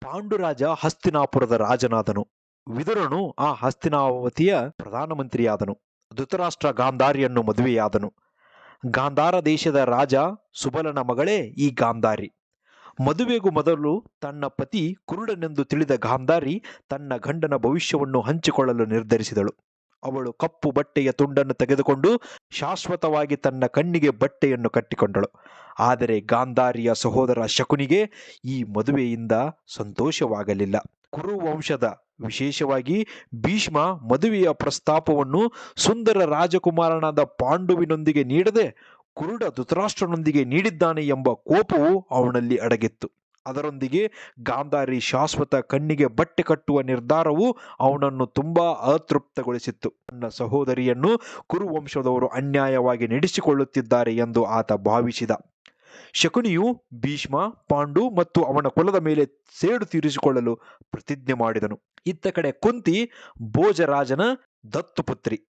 ಪಾಂಡುರಾಜ ಹಸ್ತಿನಾಪುರದ ರಾಜನಾದನು. ವಿದುರನು ಆ ಹಸ್ತಿನಾವತಿಯ ಪ್ರಧಾನಮಂತ್ರಿಯಾದನು. ಧೃತರಾಷ್ಟ್ರ ಗಾಂಧಾರಿಯನ್ನು ಮದುವೆಯಾದನು. ಗಾಂಧಾರ ದೇಶದ ರಾಜ ಸುಬಲನ ಮಗಳೇ ಈ ಗಾಂಧಾರಿ. ಮದುವೆಗೂ ಮೊದಲು ತನ್ನ ಪತಿ ಕುರುಡನೆಂದು ತಿಳಿದ ಗಾಂಧಾರಿ ತನ್ನ ಗಂಡನ ಭವಿಷ್ಯವನ್ನು ಹಂಚಿಕೊಳ್ಳಲು ನಿರ್ಧರಿಸಿದಳು. ಅವಳು ಕಪ್ಪು ಬಟ್ಟೆಯ ತುಂಡನ್ನು ತೆಗೆದುಕೊಂಡು ಶಾಶ್ವತವಾಗಿ ತನ್ನ ಕಣ್ಣಿಗೆ ಬಟ್ಟೆಯನ್ನು ಕಟ್ಟಿಕೊಂಡಳು. ಆದರೆ ಗಾಂಧಾರಿಯ ಸಹೋದರ ಶಕುನಿಗೆ ಈ ಮದುವೆಯಿಂದ ಸಂತೋಷವಾಗಲಿಲ್ಲ. ಕುರು ವಂಶದ ವಿಶೇಷವಾಗಿ ಭೀಷ್ಮ ಮದುವೆಯ ಪ್ರಸ್ತಾಪವನ್ನು ಸುಂದರ ರಾಜಕುಮಾರನಾದ ಪಾಂಡುವಿನೊಂದಿಗೆ ನೀಡದೆ ಕುರುಡ ಧೃತರಾಷ್ಟ್ರನೊಂದಿಗೆ ನೀಡಿದ್ದಾನೆ ಎಂಬ ಕೋಪವು ಅವನಲ್ಲಿ ಅಡಗಿತ್ತು. ಅದರೊಂದಿಗೆ ಗಾಂಧಾರಿ ಶಾಶ್ವತ ಕಣ್ಣಿಗೆ ಬಟ್ಟೆ ಕಟ್ಟುವ ನಿರ್ಧಾರವು ಅವನನ್ನು ತುಂಬಾ ಅತೃಪ್ತಗೊಳಿಸಿತ್ತು. ತನ್ನ ಸಹೋದರಿಯನ್ನು ಕುರುವಂಶದವರು ಅನ್ಯಾಯವಾಗಿ ನಡೆಸಿಕೊಳ್ಳುತ್ತಿದ್ದಾರೆ ಎಂದು ಆತ ಭಾವಿಸಿದ. ಶಕುನಿಯು ಭೀಷ್ಮ, ಪಾಂಡು ಮತ್ತು ಅವನ ಕುಲದ ಮೇಲೆ ಸೇಡು ತೀರಿಸಿಕೊಳ್ಳಲು ಪ್ರತಿಜ್ಞೆ ಮಾಡಿದನು. ಇತ್ತ ಕಡೆ ಕುಂತಿ ಭೋಜರಾಜನ ದತ್ತುಪುತ್ರಿ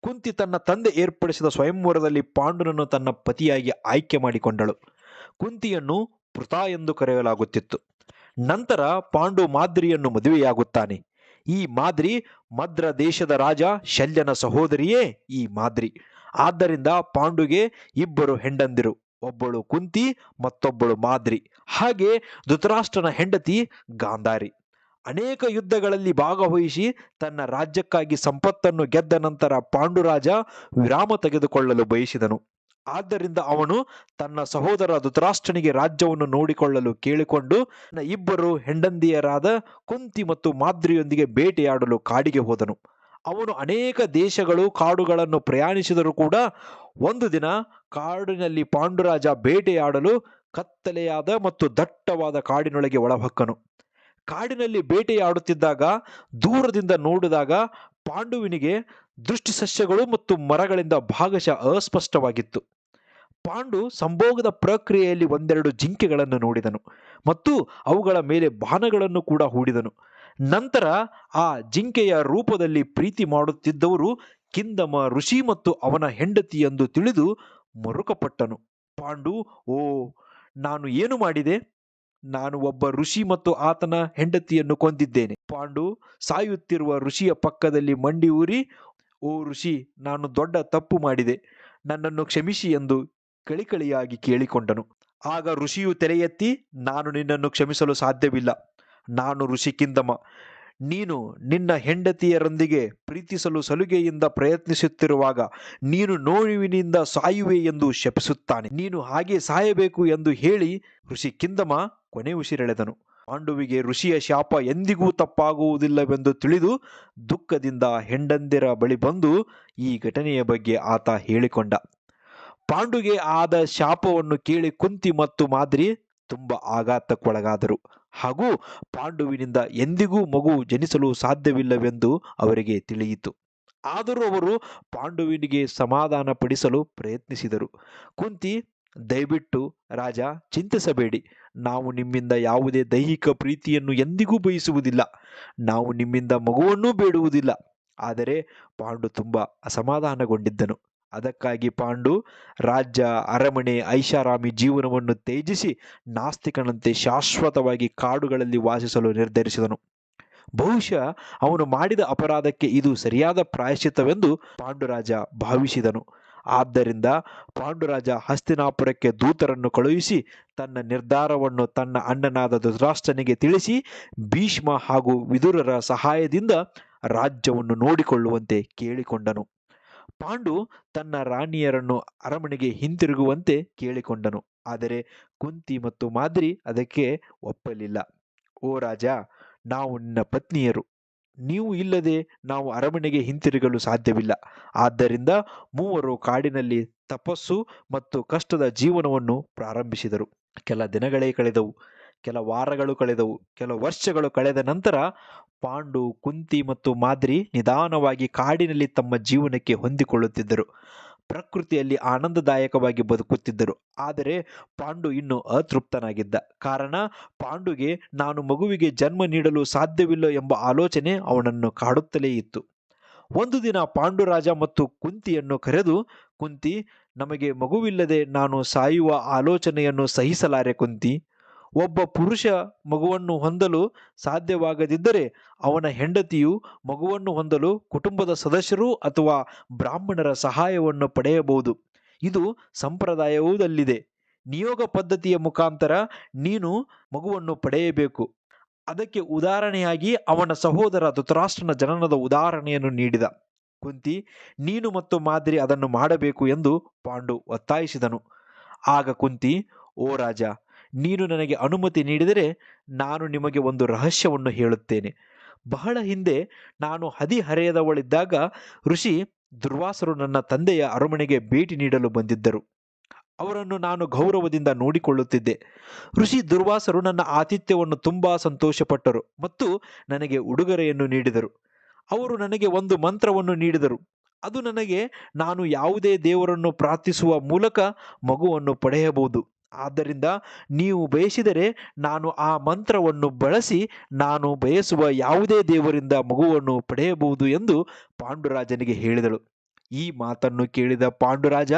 ಕುಂತಿ ತನ್ನ ತಂದೆ ಏರ್ಪಡಿಸಿದ ಸ್ವಯಂವರದಲ್ಲಿ ಪಾಂಡುನನ್ನು ತನ್ನ ಪತಿಯಾಗಿ ಆಯ್ಕೆ ಮಾಡಿಕೊಂಡಳು. ಕುಂತಿಯನ್ನು ಪೃಥಾ ಎಂದು ಕರೆಯಲಾಗುತ್ತಿತ್ತು. ನಂತರ ಪಾಂಡು ಮಾದ್ರಿಯನ್ನು ಮದುವೆಯಾಗುತ್ತಾನೆ. ಈ ಮಾದ್ರಿ ಮದ್ರ ದೇಶದ ರಾಜ ಶಲ್ಯನ ಸಹೋದರಿಯೇ ಈ ಮಾದ್ರಿ. ಆದ್ದರಿಂದ ಪಾಂಡುಗೆ ಇಬ್ಬರು ಹೆಂಡಂದಿರು. ಒಬ್ಬಳು ಕುಂತಿ, ಮತ್ತೊಬ್ಬಳು ಮಾದ್ರಿ. ಹಾಗೆ ಧೃತರಾಷ್ಟ್ರನ ಹೆಂಡತಿ ಗಾಂಧಾರಿ. ಅನೇಕ ಯುದ್ಧಗಳಲ್ಲಿ ಭಾಗವಹಿಸಿ ತನ್ನ ರಾಜ್ಯಕ್ಕಾಗಿ ಸಂಪತ್ತನ್ನು ಗೆದ್ದ ನಂತರ ಪಾಂಡುರಾಜ ವಿರಾಮ ತೆಗೆದುಕೊಳ್ಳಲು ಬಯಸಿದನು. ಆದ್ದರಿಂದ ಅವನು ತನ್ನ ಸಹೋದರ ಧೃತರಾಷ್ಟ್ರನಿಗೆ ರಾಜ್ಯವನ್ನು ನೋಡಿಕೊಳ್ಳಲು ಕೇಳಿಕೊಂಡು ಇಬ್ಬರು ಹೆಂಡಂದಿಯರಾದ ಕುಂತಿ ಮತ್ತು ಮಾದ್ರಿಯೊಂದಿಗೆ ಬೇಟೆಯಾಡಲು ಕಾಡಿಗೆ ಹೋದನು. ಅವನು ಅನೇಕ ದೇಶಗಳು ಕಾಡುಗಳನ್ನು ಪ್ರಯಾಣಿಸಿದರೂ ಕೂಡ ಒಂದು ದಿನ ಕಾಡಿನಲ್ಲಿ ಪಾಂಡುರಾಜ ಬೇಟೆಯಾಡಲು ಕತ್ತಲೆಯಾದ ಮತ್ತು ದಟ್ಟವಾದ ಕಾಡಿನೊಳಗೆ ಒಳಹೊಕ್ಕನು. ಕಾಡಿನಲ್ಲಿ ಬೇಟೆಯಾಡುತ್ತಿದ್ದಾಗ, ದೂರದಿಂದ ನೋಡಿದಾಗ ಪಾಂಡುವಿನಿಗೆ ದೃಷ್ಟಿ ಸಸ್ಯಗಳು ಮತ್ತು ಮರಗಳಿಂದ ಭಾಗಶಃ ಅಸ್ಪಷ್ಟವಾಗಿತ್ತು. ಪಾಂಡು ಸಂಭೋಗದ ಪ್ರಕ್ರಿಯೆಯಲ್ಲಿ ಒಂದೆರಡು ಜಿಂಕೆಗಳನ್ನು ನೋಡಿದನು ಮತ್ತು ಅವುಗಳ ಮೇಲೆ ಬಾಣಗಳನ್ನು ಕೂಡ ಹೂಡಿದನು. ನಂತರ ಆ ಜಿಂಕೆಯ ರೂಪದಲ್ಲಿ ಪ್ರೀತಿ ಮಾಡುತ್ತಿದ್ದವರು ಕಿಂದಮ ಋಷಿ ಮತ್ತು ಅವನ ಹೆಂಡತಿ ಎಂದು ತಿಳಿದು ಮರುಕಪಟ್ಟನು. ಪಾಂಡು, ಓ, ನಾನು ಏನು ಮಾಡಿದೆ? ನಾನು ಒಬ್ಬ ಋಷಿ ಮತ್ತು ಆತನ ಹೆಂಡತಿಯನ್ನು ಕೊಂದಿದ್ದೇನೆ. ಪಾಂಡು, ಸಾಯುತ್ತಿರುವ ಋಷಿಯ ಪಕ್ಕದಲ್ಲಿ ಮಂಡಿ ಊರಿ, ಓ ಋಷಿ, ನಾನು ದೊಡ್ಡ ತಪ್ಪು ಮಾಡಿದೆ. ನನ್ನನ್ನು ಕ್ಷಮಿಸಿ ಎಂದು ಕಳಿಕಳಿಯಾಗಿ ಕೇಳಿಕೊಂಡನು. ಆಗ ಋಷಿಯು ತೆರೆಯೆತ್ತಿ ನಾನು ನಿನ್ನನ್ನು ಕ್ಷಮಿಸಲು ಸಾಧ್ಯವಿಲ್ಲ. ನಾನು ಋಷಿಕಿಂದಮ ನೀನು ನಿನ್ನ ಹೆಂಡತಿಯರೊಂದಿಗೆ ಪ್ರೀತಿಸಲು ಸಲುಗೆಯಿಂದ ಪ್ರಯತ್ನಿಸುತ್ತಿರುವಾಗ ನೀನು ನೋವಿನಿಂದ ಸಾಯುವೆ ಎಂದು ಶಪಿಸುತ್ತಾನೆ. ನೀನು ಹಾಗೆ ಸಾಯಬೇಕು ಎಂದು ಹೇಳಿ ಋಷಿ ಕಿಂದಮ ಕೊನೆ ಉಸಿರೆಳೆದನು. ಪಾಂಡುವಿಗೆ ಋಷಿಯ ಶಾಪ ಎಂದಿಗೂ ತಪ್ಪಾಗುವುದಿಲ್ಲವೆಂದು ತಿಳಿದು ದುಃಖದಿಂದ ಹೆಂಡಂದಿರ ಬಳಿ ಬಂದು ಈ ಘಟನೆಯ ಬಗ್ಗೆ ಆತ ಹೇಳಿಕೊಂಡ. ಪಾಂಡುಗೆ ಆದ ಶಾಪವನ್ನು ಕೇಳಿ ಕುಂತಿ ಮತ್ತು ಮಾದರಿ ತುಂಬ ಆಘಾತಕ್ಕೊಳಗಾದರು. ಹಾಗೂ ಪಾಂಡುವಿನಿಂದ ಎಂದಿಗೂ ಮಗು ಜನಿಸಲು ಸಾಧ್ಯವಿಲ್ಲವೆಂದು ಅವರಿಗೆ ತಿಳಿಯಿತು. ಆದರೂ ಅವರು ಪಾಂಡುವಿನಿಗೆ ಸಮಾಧಾನ ಪಡಿಸಲು ಪ್ರಯತ್ನಿಸಿದರು. ಕುಂತಿ, ದಯವಿಟ್ಟು ರಾಜ, ಚಿಂತಿಸಬೇಡಿ. ನಾವು ನಿಮ್ಮಿಂದ ಯಾವುದೇ ದೈಹಿಕ ಪ್ರೀತಿಯನ್ನು ಎಂದಿಗೂ ಬಯಸುವುದಿಲ್ಲ. ನಾವು ನಿಮ್ಮಿಂದ ಮಗುವನ್ನೂ ಬೇಡುವುದಿಲ್ಲ. ಆದರೆ ಪಾಂಡು ತುಂಬ ಅಸಮಾಧಾನಗೊಂಡಿದ್ದನು. ಅದಕ್ಕಾಗಿ ಪಾಂಡು ರಾಜ್ಯ ಅರಮನೆ ಐಷಾರಾಮಿ ಜೀವನವನ್ನು ತ್ಯಜಿಸಿ ನಾಸ್ತಿಕನಂತೆ ಶಾಶ್ವತವಾಗಿ ಕಾಡುಗಳಲ್ಲಿ ವಾಸಿಸಲು ನಿರ್ಧರಿಸಿದನು. ಬಹುಶಃ ಅವನು ಮಾಡಿದ ಅಪರಾಧಕ್ಕೆ ಇದು ಸರಿಯಾದ ಪ್ರಾಯಶ್ಚಿತ್ತವೆಂದು ಪಾಂಡುರಾಜ ಭಾವಿಸಿದನು. ಆದ್ದರಿಂದ ಪಾಂಡುರಾಜ ಹಸ್ತಿನಾಪುರಕ್ಕೆ ದೂತರನ್ನು ಕಳುಹಿಸಿ ತನ್ನ ನಿರ್ಧಾರವನ್ನು ತನ್ನ ಅಣ್ಣನಾದ ಧೃತರಾಷ್ಟ್ರನಿಗೆ ತಿಳಿಸಿ ಭೀಷ್ಮ ಹಾಗೂ ವಿದುರರ ಸಹಾಯದಿಂದ ರಾಜ್ಯವನ್ನು ನೋಡಿಕೊಳ್ಳುವಂತೆ ಕೇಳಿಕೊಂಡನು. ಪಾಂಡು ತನ್ನ ರಾಣಿಯರನ್ನು ಅರಮನೆಗೆ ಹಿಂತಿರುಗುವಂತೆ ಕೇಳಿಕೊಂಡನು. ಆದರೆ ಕುಂತಿ ಮತ್ತು ಮಾದ್ರಿ ಅದಕ್ಕೆ ಒಪ್ಪಲಿಲ್ಲ. ಓ ರಾಜ, ನಾವು ನಿನ್ನ ಪತ್ನಿಯರು. ನೀವು ಇಲ್ಲದೆ ನಾವು ಅರಮನೆಗೆ ಹಿಂತಿರುಗಲು ಸಾಧ್ಯವಿಲ್ಲ. ಆದ್ದರಿಂದ ಮೂವರು ಕಾಡಿನಲ್ಲಿ ತಪಸ್ಸು ಮತ್ತು ಕಷ್ಟದ ಜೀವನವನ್ನು ಪ್ರಾರಂಭಿಸಿದರು. ಕೆಲ ದಿನಗಳೇ ಕಳೆದವು. ಕೆಲ ವಾರಗಳು ಕಳೆದವು. ಕೆಲ ವರ್ಷಗಳು ಕಳೆದ ನಂತರ ಪಾಂಡು, ಕುಂತಿ ಮತ್ತು ಮಾದ್ರಿ ನಿಧಾನವಾಗಿ ಕಾಡಿನಲ್ಲಿ ತಮ್ಮ ಜೀವನಕ್ಕೆ ಹೊಂದಿಕೊಳ್ಳುತ್ತಿದ್ದರು. ಪ್ರಕೃತಿಯಲ್ಲಿ ಆನಂದದಾಯಕವಾಗಿ ಬದುಕುತ್ತಿದ್ದರು. ಆದರೆ ಪಾಂಡು ಇನ್ನು ಅತೃಪ್ತನಾಗಿದ್ದ. ಕಾರಣ, ಪಾಂಡುಗೆ ನಾನು ಮಗುವಿಗೆ ಜನ್ಮ ನೀಡಲು ಸಾಧ್ಯವಿಲ್ಲ ಎಂಬ ಆಲೋಚನೆ ಅವನನ್ನು ಕಾಡುತ್ತಲೇ ಇತ್ತು. ಒಂದು ದಿನ ಪಾಂಡುರಾಜ ಮತ್ತು ಕುಂತಿಯನ್ನು ಕರೆದು, ಕುಂತಿ, ನಮಗೆ ಮಗುವಿಲ್ಲದೆ ನಾನು ಸಾಯುವ ಆಲೋಚನೆಯನ್ನು ಸಹಿಸಲಾರೆ ಕುಂತಿ. ಒಬ್ಬ ಪುರುಷ ಮಗುವನ್ನು ಹೊಂದಲು ಸಾಧ್ಯವಾಗದಿದ್ದರೆ ಅವನ ಹೆಂಡತಿಯು ಮಗುವನ್ನು ಹೊಂದಲು ಕುಟುಂಬದ ಸದಸ್ಯರು ಅಥವಾ ಬ್ರಾಹ್ಮಣರ ಸಹಾಯವನ್ನು ಪಡೆಯಬಹುದು. ಇದು ಸಂಪ್ರದಾಯವೂದಲ್ಲಿದೆ. ನಿಯೋಗ ಪದ್ಧತಿಯ ಮುಖಾಂತರ ನೀನು ಮಗುವನ್ನು ಪಡೆಯಬೇಕು. ಅದಕ್ಕೆ ಉದಾಹರಣೆಯಾಗಿ ಅವನ ಸಹೋದರ ಧೃತರಾಷ್ಟ್ರನ ಜನನದ ಉದಾಹರಣೆಯನ್ನು ನೀಡಿದ. ಕುಂತಿ, ನೀನು ಮತ್ತು ಮಾದರಿ ಅದನ್ನು ಮಾಡಬೇಕು ಎಂದು ಪಾಂಡು ಒತ್ತಾಯಿಸಿದನು. ಆಗ ಕುಂತಿ, ಓ ರಾಜ ನೀನು ನನಗೆ ಅನುಮತಿ ನೀಡಿದರೆ ನಾನು ನಿಮಗೆ ಒಂದು ರಹಸ್ಯವನ್ನು ಹೇಳುತ್ತೇನೆ. ಬಹಳ ಹಿಂದೆ ನಾನು ಹದಿಹರೆಯದವಳಿದ್ದಾಗ ಋಷಿ ದುರ್ವಾಸರು ನನ್ನ ತಂದೆಯ ಅರಮನೆಗೆ ಭೇಟಿ ನೀಡಲು ಬಂದಿದ್ದರು. ಅವರನ್ನು ನಾನು ಗೌರವದಿಂದ ನೋಡಿಕೊಳ್ಳುತ್ತಿದ್ದೆ. ಋಷಿ ದುರ್ವಾಸರು ನನ್ನ ಆತಿಥ್ಯವನ್ನು ತುಂಬ ಸಂತೋಷಪಟ್ಟರು ಮತ್ತು ನನಗೆ ಉಡುಗೊರೆಯನ್ನು ನೀಡಿದರು. ಅವರು ನನಗೆ ಒಂದು ಮಂತ್ರವನ್ನು ನೀಡಿದರು. ಅದು ನನಗೆ, ನಾನು ಯಾವುದೇ ದೇವರನ್ನು ಪ್ರಾರ್ಥಿಸುವ ಮೂಲಕ ಮಗುವನ್ನು ಪಡೆಯಬಹುದು. ಆದ್ದರಿಂದ ನೀವು ಬಯಸಿದರೆ ನಾನು ಆ ಮಂತ್ರವನ್ನು ಬಳಸಿ ನಾನು ಬಯಸುವ ಯಾವುದೇ ದೇವರಿಂದ ಮಗುವನ್ನು ಪಡೆಯಬಹುದು ಎಂದು ಪಾಂಡುರಾಜನಿಗೆ ಹೇಳಿದಳು. ಈ ಮಾತನ್ನು ಕೇಳಿದ ಪಾಂಡುರಾಜ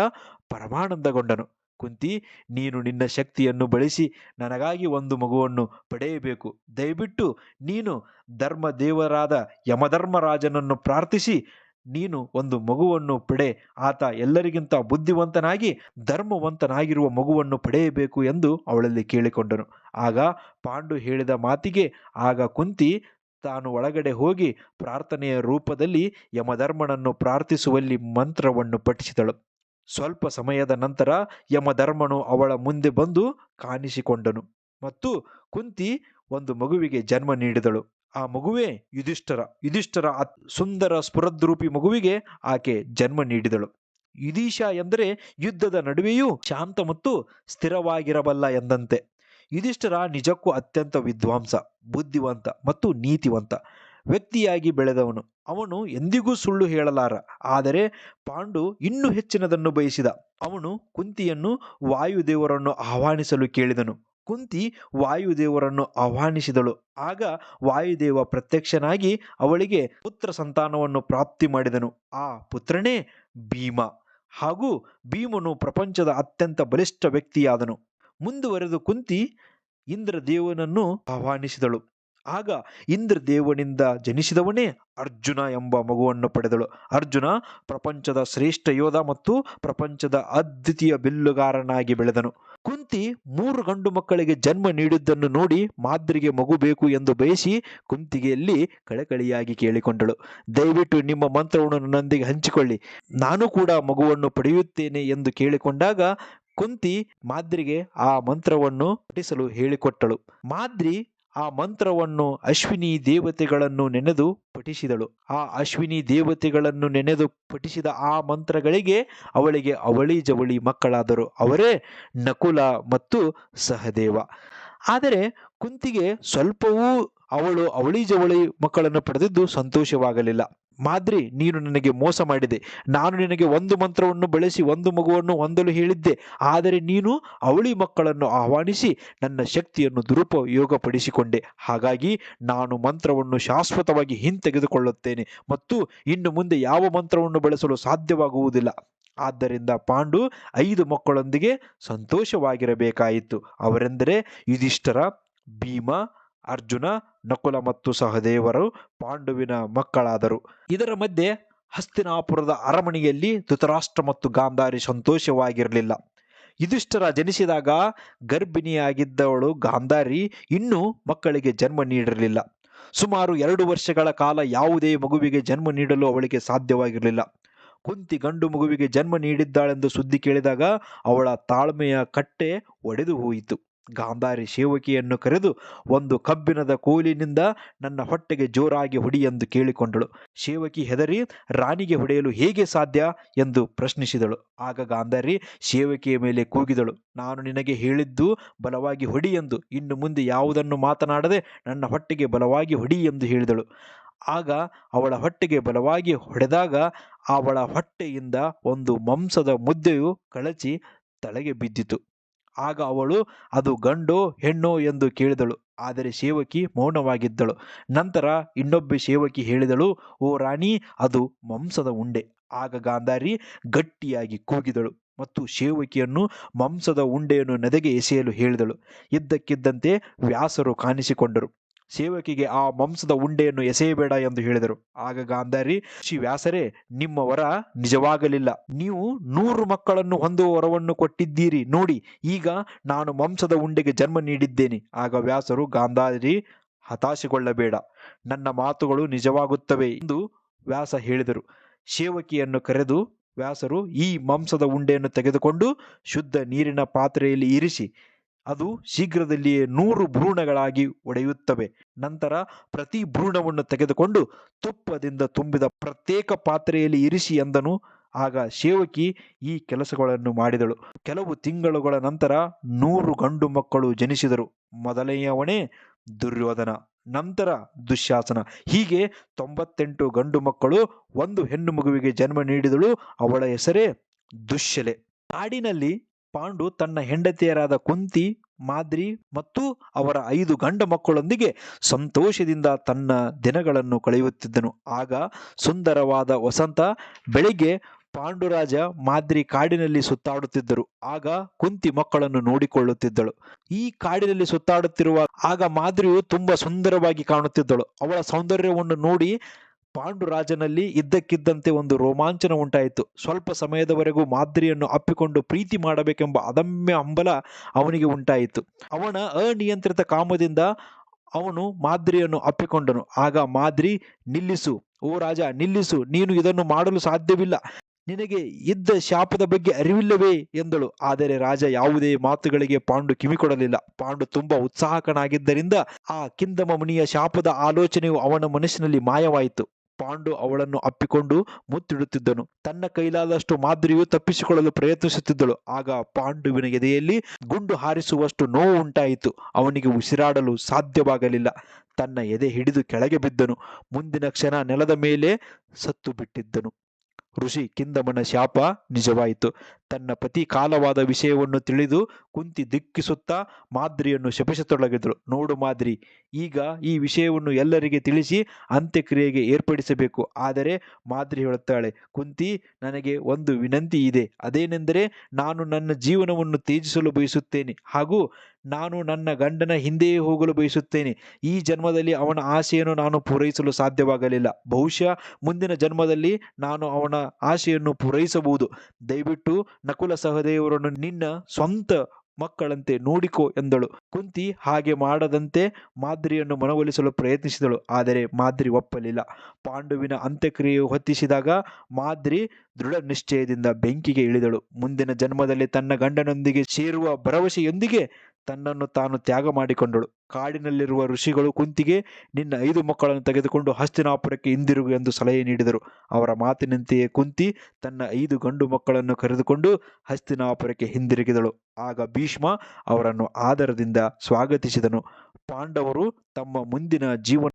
ಪರಮಾನಂದಗೊಂಡನು. ಕುಂತಿ, ನೀನು ನಿನ್ನ ಶಕ್ತಿಯನ್ನು ಬಳಸಿ ನನಗಾಗಿ ಒಂದು ಮಗುವನ್ನು ಪಡೆಯಬೇಕು. ದಯವಿಟ್ಟು ನೀನು ಧರ್ಮದೇವರಾದ ಯಮಧರ್ಮರಾಜನನ್ನು ಪ್ರಾರ್ಥಿಸಿ ನೀನು ಒಂದು ಮಗುವನ್ನು ಪಡೆ, ಆತ ಎಲ್ಲರಿಗಿಂತ ಬುದ್ಧಿವಂತನಾಗಿ, ಧರ್ಮವಂತನಾಗಿರುವ ಮಗುವನ್ನು ಪಡೆಯಬೇಕು ಎಂದು ಅವಳಲ್ಲಿ ಕೇಳಿಕೊಂಡನು. ಆಗ ಪಾಂಡು ಹೇಳಿದ ಮಾತಿಗೆ, ಆಗ ಕುಂತಿ ತಾನು ಒಳಗಡೆ ಹೋಗಿ ಪ್ರಾರ್ಥನೆಯ ರೂಪದಲ್ಲಿ ಯಮಧರ್ಮನನ್ನು ಪ್ರಾರ್ಥಿಸುವಲ್ಲಿ ಮಂತ್ರವನ್ನು ಪಠಿಸಿದಳು. ಸ್ವಲ್ಪ ಸಮಯದ ನಂತರ ಯಮಧರ್ಮನು ಅವಳ ಮುಂದೆ ಬಂದು ಕಾಣಿಸಿಕೊಂಡನು ಮತ್ತು ಕುಂತಿ ಒಂದು ಮಗುವಿಗೆ ಜನ್ಮ ನೀಡಿದಳು. ಆ ಮಗುವೇ ಯುಧಿಷ್ಠರ ಯುಧಿಷ್ಠರ ಸುಂದರ ಸ್ಫುರದ್ರೂಪಿ ಮಗುವಿಗೆ ಆಕೆ ಜನ್ಮ ನೀಡಿದಳು. ಯುಧೀಶ ಎಂದರೆ ಯುದ್ಧದ ನಡುವೆಯೂ ಶಾಂತ ಮತ್ತು ಸ್ಥಿರವಾಗಿರಬಲ್ಲ ಎಂದಂತೆ. ಯುಧಿಷ್ಠರ ನಿಜಕ್ಕೂ ಅತ್ಯಂತ ವಿದ್ವಾಂಸ, ಬುದ್ಧಿವಂತ ಮತ್ತು ನೀತಿವಂತ ವ್ಯಕ್ತಿಯಾಗಿ ಬೆಳೆದವನು. ಅವನು ಎಂದಿಗೂ ಸುಳ್ಳು ಹೇಳಲಾರ, ಆದರೆ ಪಾಂಡು ಇನ್ನೂ ಹೆಚ್ಚಿನದನ್ನು ಬಯಸಿದ. ಅವನು ಕುಂತಿಯನ್ನು ವಾಯುದೇವರನ್ನು ಆಹ್ವಾನಿಸಲು ಕೇಳಿದನು. ಕುಂತಿ ವಾಯುದೇವರನ್ನು ಆಹ್ವಾನಿಸಿದಳು. ಆಗ ವಾಯುದೇವ ಪ್ರತ್ಯಕ್ಷನಾಗಿ ಅವಳಿಗೆ ಪುತ್ರ ಸಂತಾನವನ್ನು ಪ್ರಾಪ್ತಿ ಮಾಡಿದನು. ಆ ಪುತ್ರನೇ ಭೀಮ. ಹಾಗೂ ಭೀಮನು ಪ್ರಪಂಚದ ಅತ್ಯಂತ ಬಲಿಷ್ಠ ವ್ಯಕ್ತಿಯಾದನು. ಮುಂದುವರೆದು ಕುಂತಿ ಇಂದ್ರದೇವನನ್ನು ಆಹ್ವಾನಿಸಿದಳು. ಆಗ ಇಂದ್ರದೇವನಿಂದ ಜನಿಸಿದವನೇ ಅರ್ಜುನ ಎಂಬ ಮಗುವನ್ನು ಪಡೆದಳು. ಅರ್ಜುನ ಪ್ರಪಂಚದ ಶ್ರೇಷ್ಠ ಯೋಧ ಮತ್ತು ಪ್ರಪಂಚದ ಅದ್ವಿತೀಯ ಬಿಲ್ಲುಗಾರನಾಗಿ ಬೆಳೆದನು. ಕುಂತಿ ಮೂರು ಗಂಡು ಮಕ್ಕಳಿಗೆ ಜನ್ಮ ನೀಡಿದ್ದನ್ನು ನೋಡಿ ಮಾದ್ರಿಗೆ ಮಗು ಬೇಕು ಎಂದು ಬಯಸಿ ಕುಂತಿಗೆಯಲ್ಲಿ ಕಳಕಳಿಯಾಗಿ ಕೇಳಿಕೊಂಡಳು. ದಯವಿಟ್ಟು ನಿಮ್ಮ ಮಂತ್ರವನ್ನು ನನ್ನೊಂದಿಗೆ ಹಂಚಿಕೊಳ್ಳಿ. ನಾನು ಕೂಡ ಮಗುವನ್ನು ಪಡೆಯುತ್ತೇನೆ ಎಂದು ಕೇಳಿಕೊಂಡಾಗ ಕುಂತಿ ಮಾದ್ರಿಗೆ ಆ ಮಂತ್ರವನ್ನು ಪಠಿಸಲು ಹೇಳಿಕೊಟ್ಟಳು. ಮಾದ್ರಿ ಆ ಮಂತ್ರವನ್ನು ಅಶ್ವಿನಿ ದೇವತೆಗಳನ್ನು ನೆನೆದು ಪಠಿಸಿದಳು. ಆ ಅಶ್ವಿನಿ ದೇವತೆಗಳನ್ನು ನೆನೆದು ಪಠಿಸಿದ ಆ ಮಂತ್ರಗಳಿಗೆ ಅವಳಿಗೆ ಅವಳಿ ಜವಳಿ ಮಕ್ಕಳಾದರು. ಅವರೇ ನಕುಲ ಮತ್ತು ಸಹದೇವ. ಆದರೆ ಕುಂತಿಗೆ ಸ್ವಲ್ಪವೂ ಅವಳು ಅವಳಿ ಜವಳಿ ಮಕ್ಕಳನ್ನು ಪಡೆದಿದ್ದು ಸಂತೋಷವಾಗಲಿಲ್ಲ. ಮಾದ್ರಿ, ನೀನು ನನಗೆ ಮೋಸ ಮಾಡಿದೆ. ನಾನು ನಿನಗೆ ಒಂದು ಮಂತ್ರವನ್ನು ಬಳಸಿ ಒಂದು ಮಗುವನ್ನು ಹೊಂದಲು ಹೇಳಿದ್ದೆ. ಆದರೆ ನೀನು ಅವಳಿ ಮಕ್ಕಳನ್ನು ಆಹ್ವಾನಿಸಿ ನನ್ನ ಶಕ್ತಿಯನ್ನು ದುರುಪಯೋಗಪಡಿಸಿಕೊಂಡೆ. ಹಾಗಾಗಿ ನಾನು ಮಂತ್ರವನ್ನು ಶಾಶ್ವತವಾಗಿ ಹಿಂತೆಗೆದುಕೊಳ್ಳುತ್ತೇನೆ ಮತ್ತು ಇನ್ನು ಮುಂದೆ ಯಾವ ಮಂತ್ರವನ್ನು ಬಳಸಲು ಸಾಧ್ಯವಾಗುವುದಿಲ್ಲ. ಆದ್ದರಿಂದ ಪಾಂಡು ಐದು ಮಕ್ಕಳೊಂದಿಗೆ ಸಂತೋಷವಾಗಿರಬೇಕಾಯಿತು. ಅವರೆಂದರೆ ಯುಧಿಷ್ಠರ, ಭೀಮ ಅರ್ಜುನ, ನಕುಲ ಮತ್ತು ಸಹದೇವರು ಪಾಂಡುವಿನ ಮಕ್ಕಳಾದರು. ಇದರ ಮಧ್ಯೆ ಹಸ್ತಿನಾಪುರದ ಅರಮನೆಯಲ್ಲಿ ಧೃತರಾಷ್ಟ್ರ ಮತ್ತು ಗಾಂಧಾರಿ ಸಂತೋಷವಾಗಿರಲಿಲ್ಲ. ಯುಧಿಷ್ಠರ ಜನಿಸಿದಾಗ ಗರ್ಭಿಣಿಯಾಗಿದ್ದವಳು ಗಾಂಧಾರಿ ಇನ್ನೂ ಮಕ್ಕಳಿಗೆ ಜನ್ಮ ನೀಡಿರಲಿಲ್ಲ. ಸುಮಾರು ಎರಡು ವರ್ಷಗಳ ಕಾಲ ಯಾವುದೇ ಮಗುವಿಗೆ ಜನ್ಮ ನೀಡಲು ಅವಳಿಗೆ ಸಾಧ್ಯವಾಗಿರಲಿಲ್ಲ. ಕುಂತಿ ಗಂಡು ಮಗುವಿಗೆ ಜನ್ಮ ನೀಡಿದ್ದಾಳೆಂದು ಸುದ್ದಿ ಕೇಳಿದಾಗ ಅವಳ ತಾಳ್ಮೆಯ ಕಟ್ಟೆ ಒಡೆದು ಹೋಯಿತು. ಗಾಂಧಾರಿ ಸೇವಕಿಯನ್ನು ಕರೆದು ಒಂದು ಕಬ್ಬಿಣದ ಕೋಲಿನಿಂದ ನನ್ನ ಹೊಟ್ಟೆಗೆ ಜೋರಾಗಿ ಹೊಡಿ ಎಂದು ಕೇಳಿಕೊಂಡಳು. ಸೇವಕಿ ಹೆದರಿ ರಾಣಿಗೆ ಹೊಡೆಯಲು ಹೇಗೆ ಸಾಧ್ಯ ಎಂದು ಪ್ರಶ್ನಿಸಿದಳು. ಆಗ ಗಾಂಧಾರಿ ಸೇವಕಿಯ ಮೇಲೆ ಕೂಗಿದಳು. ನಾನು ನಿನಗೆ ಹೇಳಿದ್ದು ಬಲವಾಗಿ ಹೊಡಿ ಎಂದು. ಇನ್ನು ಮುಂದೆ ಯಾವುದನ್ನು ಮಾತನಾಡದೆ ನನ್ನ ಹೊಟ್ಟೆಗೆ ಬಲವಾಗಿ ಹೊಡಿ ಎಂದು ಹೇಳಿದಳು. ಆಗ ಅವಳ ಹೊಟ್ಟೆಗೆ ಬಲವಾಗಿ ಹೊಡೆದಾಗ ಅವಳ ಹೊಟ್ಟೆಯಿಂದ ಒಂದು ಮಾಂಸದ ಮುದ್ದೆಯು ಕಳಚಿ ತಲೆಗೆ ಬಿದ್ದಿತು. ಆಗ ಅವಳು, ಅದು ಗಂಡೋ, ಹೆಣ್ಣೋ ಎಂದು ಕೇಳಿದಳು. ಆದರೆ ಸೇವಕಿ ಮೌನವಾಗಿದ್ದಳು. ನಂತರ ಇನ್ನೊಬ್ಬ ಸೇವಕಿ ಹೇಳಿದಳು, ಓ ರಾಣಿ, ಅದು ಮಾಂಸದ ಉಂಡೆ. ಆಗ ಗಾಂಧಾರಿ ಗಟ್ಟಿಯಾಗಿ ಕೂಗಿದಳು ಮತ್ತು ಸೇವಕಿಯನ್ನು ಮಾಂಸದ ಉಂಡೆಯನ್ನು ನದಿಗೆ ಎಸೆಯಲು ಹೇಳಿದಳು. ಇದ್ದಕ್ಕಿದ್ದಂತೆ ವ್ಯಾಸರು ಕಾಣಿಸಿಕೊಂಡರು. ಸೇವಕಿಗೆ ಆ ಮಾಂಸದ ಉಂಡೆಯನ್ನು ಎಸೆಯಬೇಡ ಎಂದು ಹೇಳಿದರು. ಆಗ ಗಾಂಧಾರಿ, ಶ್ರೀ ವ್ಯಾಸರೇ, ನಿಮ್ಮ ವರ ನಿಜವಾಗಲಿಲ್ಲ. ನೀವು ನೂರು ಮಕ್ಕಳನ್ನು ಹೊಂದುವ ವರವನ್ನು ಕೊಟ್ಟಿದ್ದೀರಿ. ನೋಡಿ, ಈಗ ನಾನು ಮಾಂಸದ ಉಂಡೆಗೆ ಜನ್ಮ ನೀಡಿದ್ದೇನೆ. ಆಗ ವ್ಯಾಸರು ಗಾಂಧಾರಿ ಹತಾಶೆಗೊಳ್ಳಬೇಡ. ನನ್ನ ಮಾತುಗಳು ನಿಜವಾಗುತ್ತವೆ ಎಂದು ವ್ಯಾಸ ಹೇಳಿದರು. ಸೇವಕಿಯನ್ನು ಕರೆದು ವ್ಯಾಸರು ಈ ಮಾಂಸದ ಉಂಡೆಯನ್ನು ತೆಗೆದುಕೊಂಡು ಶುದ್ಧ ನೀರಿನ ಪಾತ್ರೆಯಲ್ಲಿ ಇರಿಸಿ ಅದು ಶೀಘ್ರದಲ್ಲಿಯೇ ನೂರು ಭ್ರೂಣಗಳಾಗಿ ಒಡೆಯುತ್ತವೆ. ನಂತರ ಪ್ರತಿ ಭ್ರೂಣವನ್ನು ತೆಗೆದುಕೊಂಡು ತುಪ್ಪದಿಂದ ತುಂಬಿದ ಪ್ರತ್ಯೇಕ ಪಾತ್ರೆಯಲ್ಲಿ ಇರಿಸಿ ಎಂದನು. ಆಗ ಸೇವಕಿ ಈ ಕೆಲಸಗಳನ್ನು ಮಾಡಿದಳು. ಕೆಲವು ತಿಂಗಳುಗಳ ನಂತರ ನೂರು ಗಂಡು ಮಕ್ಕಳು ಜನಿಸಿದರು. ಮೊದಲನೆಯವನೇ ದುರ್ಯೋಧನ, ನಂತರ ದುಶ್ಯಾಸನ. ಹೀಗೆ ತೊಂಬತ್ತೆಂಟು ಗಂಡು ಮಕ್ಕಳು ಒಂದು ಹೆಣ್ಣು ಮಗುವಿಗೆ ಜನ್ಮ ನೀಡಿದಳು. ಅವಳ ಹೆಸರೇ ದುಶ್ಯಲೆ. ಕಾಡಿನಲ್ಲಿ ಪಾಂಡು ತನ್ನ ಹೆಂಡತಿಯರಾದ ಕುಂತಿ, ಮಾದ್ರಿ ಮತ್ತು ಅವರ ಐದು ಗಂಡ ಮಕ್ಕಳೊಂದಿಗೆ ಸಂತೋಷದಿಂದ ತನ್ನ ದಿನಗಳನ್ನು ಕಳೆಯುತ್ತಿದ್ದನು. ಆಗ ಸುಂದರವಾದ ವಸಂತ ಬೆಳಿಗ್ಗೆ ಪಾಂಡುರಾಜ ಮಾದ್ರಿ ಕಾಡಿನಲ್ಲಿ ಸುತ್ತಾಡುತ್ತಿದ್ದರು. ಆಗ ಕುಂತಿ ಮಕ್ಕಳನ್ನು ನೋಡಿಕೊಳ್ಳುತ್ತಿದ್ದಳು. ಈ ಕಾಡಿನಲ್ಲಿ ಸುತ್ತಾಡುತ್ತಿರುವ ಆಗ ಮಾದ್ರಿಯು ತುಂಬಾ ಸುಂದರವಾಗಿ ಕಾಣುತ್ತಿದ್ದಳು. ಅವಳ ಸೌಂದರ್ಯವನ್ನು ನೋಡಿ ಪಾಂಡುರಾಜನಲ್ಲಿ ಇದ್ದಕ್ಕಿದ್ದಂತೆ ಒಂದು ರೋಮಾಂಚನ ಉಂಟಾಯಿತು. ಸ್ವಲ್ಪ ಸಮಯದವರೆಗೂ ಮಾದ್ರಿಯನ್ನು ಅಪ್ಪಿಕೊಂಡು ಪ್ರೀತಿ ಮಾಡಬೇಕೆಂಬ ಅದಮ್ಯ ಹಂಬಲ ಅವನಿಗೆ ಉಂಟಾಯಿತು. ಅವನ ಅನಿಯಂತ್ರಿತ ಕಾಮದಿಂದ ಅವನು ಮಾದ್ರಿಯನ್ನು ಅಪ್ಪಿಕೊಂಡನು. ಆಗ ಮಾದ್ರಿ, ನಿಲ್ಲಿಸು. ಓ ರಾಜ, ನಿಲ್ಲಿಸು. ನೀನು ಇದನ್ನು ಮಾಡಲು ಸಾಧ್ಯವಿಲ್ಲ. ನಿನಗೆ ಇದ್ದ ಶಾಪದ ಬಗ್ಗೆ ಅರಿವಿಲ್ಲವೇ? ಎಂದಳು. ಆದರೆ ರಾಜ, ಯಾವುದೇ ಮಾತುಗಳಿಗೆ ಪಾಂಡು ಕಿವಿಕೊಡಲಿಲ್ಲ. ಪಾಂಡು ತುಂಬಾ ಉತ್ಸಾಹಕನಾಗಿದ್ದರಿಂದ ಆ ಕಿಂದಮ ಮುನಿಯ ಶಾಪದ ಆಲೋಚನೆಯು ಅವನ ಮನಸ್ಸಿನಲ್ಲಿ ಮಾಯವಾಯಿತು. ಪಾಂಡು ಅವಳನ್ನು ಅಪ್ಪಿಕೊಂಡು ಮುತ್ತಿಡುತ್ತಿದ್ದನು. ತನ್ನ ಕೈಲಾದಷ್ಟು ಮಾದರಿಯು ತಪ್ಪಿಸಿಕೊಳ್ಳಲು ಪ್ರಯತ್ನಿಸುತ್ತಿದ್ದಳು. ಆಗ ಪಾಂಡುವಿನ ಎದೆಯಲ್ಲಿ ಗುಂಡು ಹಾರಿಸುವಷ್ಟು ನೋವು ಉಂಟಾಯಿತು. ಅವನಿಗೆ ಉಸಿರಾಡಲು ಸಾಧ್ಯವಾಗಲಿಲ್ಲ. ತನ್ನ ಎದೆ ಹಿಡಿದು ಕೆಳಗೆ ಬಿದ್ದನು. ಮುಂದಿನ ಕ್ಷಣ ನೆಲದ ಮೇಲೆ ಸತ್ತು ಬಿಟ್ಟಿದ್ದನು. ಋಷಿ ಕಿಂದಮನ ಶಾಪ ನಿಜವಾಯಿತು. ತನ್ನ ಪತಿ ಕಾಲವಾದ ವಿಷಯವನ್ನು ತಿಳಿದು ಕುಂತಿ ದಿಕ್ಕಿಸುತ್ತಾ ಮಾದ್ರಿಯನ್ನು ಶಪಿಸತೊಡಗಿದರು. ನೋಡು ಮಾದ್ರಿ, ಈಗ ಈ ವಿಷಯವನ್ನು ಎಲ್ಲರಿಗೆ ತಿಳಿಸಿ ಅಂತ್ಯಕ್ರಿಯೆಗೆ ಏರ್ಪಡಿಸಬೇಕು. ಆದರೆ ಮಾದ್ರಿ ಹೇಳುತ್ತಾಳೆ, ಕುಂತಿ, ನನಗೆ ಒಂದು ವಿನಂತಿ ಇದೆ. ಅದೇನೆಂದರೆ ನಾನು ನನ್ನ ಜೀವನವನ್ನು ತ್ಯಜಿಸಲು ಬಯಸುತ್ತೇನೆ ಹಾಗೂ ನಾನು ನನ್ನ ಗಂಡನ ಹಿಂದೆಯೇ ಹೋಗಲು ಬಯಸುತ್ತೇನೆ. ಈ ಜನ್ಮದಲ್ಲಿ ಅವನ ಆಸೆಯನ್ನು ನಾನು ಪೂರೈಸಲು ಸಾಧ್ಯವಾಗಲಿಲ್ಲ. ಬಹುಶಃ ಮುಂದಿನ ಜನ್ಮದಲ್ಲಿ ನಾನು ಅವನ ಆಸೆಯನ್ನು ಪೂರೈಸಬಹುದು. ದಯವಿಟ್ಟು ನಕುಲ ಸಹದೇವರನ್ನು ನಿನ್ನ ಸ್ವಂತ ಮಕ್ಕಳಂತೆ ನೋಡಿಕೋ ಎಂದಳು. ಕುಂತಿ ಹಾಗೆ ಮಾಡದಂತೆ ಮಾದ್ರಿಯನ್ನು ಮನವೊಲಿಸಲು ಪ್ರಯತ್ನಿಸಿದಳು. ಆದರೆ ಮಾದ್ರಿ ಒಪ್ಪಲಿಲ್ಲ. ಪಾಂಡುವಿನ ಅಂತ್ಯಕ್ರಿಯೆ ಹೊತ್ತಿಸಿದಾಗ ಮಾದ್ರಿ ದೃಢ ನಿಶ್ಚಯದಿಂದ ಬೆಂಕಿಗೆ ಇಳಿದಳು. ಮುಂದಿನ ಜನ್ಮದಲ್ಲಿ ತನ್ನ ಗಂಡನೊಂದಿಗೆ ಸೇರುವ ಭರವಸೆಯೊಂದಿಗೆ ತನ್ನನ್ನು ತಾನು ತ್ಯಾಗ ಮಾಡಿಕೊಂಡಳು. ಕಾಡಿನಲ್ಲಿರುವ ಋಷಿಗಳು ಕುಂತಿಗೆ, ನಿನ್ನ ಐದು ಮಕ್ಕಳನ್ನು ತೆಗೆದುಕೊಂಡು ಹಸ್ತಿನಾಪುರಕ್ಕೆ ಹಿಂದಿರುಗು ಎಂದು ಸಲಹೆ ನೀಡಿದರು. ಅವರ ಮಾತಿನಂತೆಯೇ ಕುಂತಿ ತನ್ನ ಐದು ಗಂಡು ಮಕ್ಕಳನ್ನು ಕರೆದುಕೊಂಡು ಹಸ್ತಿನಾಪುರಕ್ಕೆ ಹಿಂದಿರುಗಿದಳು. ಆಗ ಭೀಷ್ಮ ಅವರನ್ನು ಆದರದಿಂದ ಸ್ವಾಗತಿಸಿದನು. ಪಾಂಡವರು ತಮ್ಮ ಮುಂದಿನ ಜೀವನ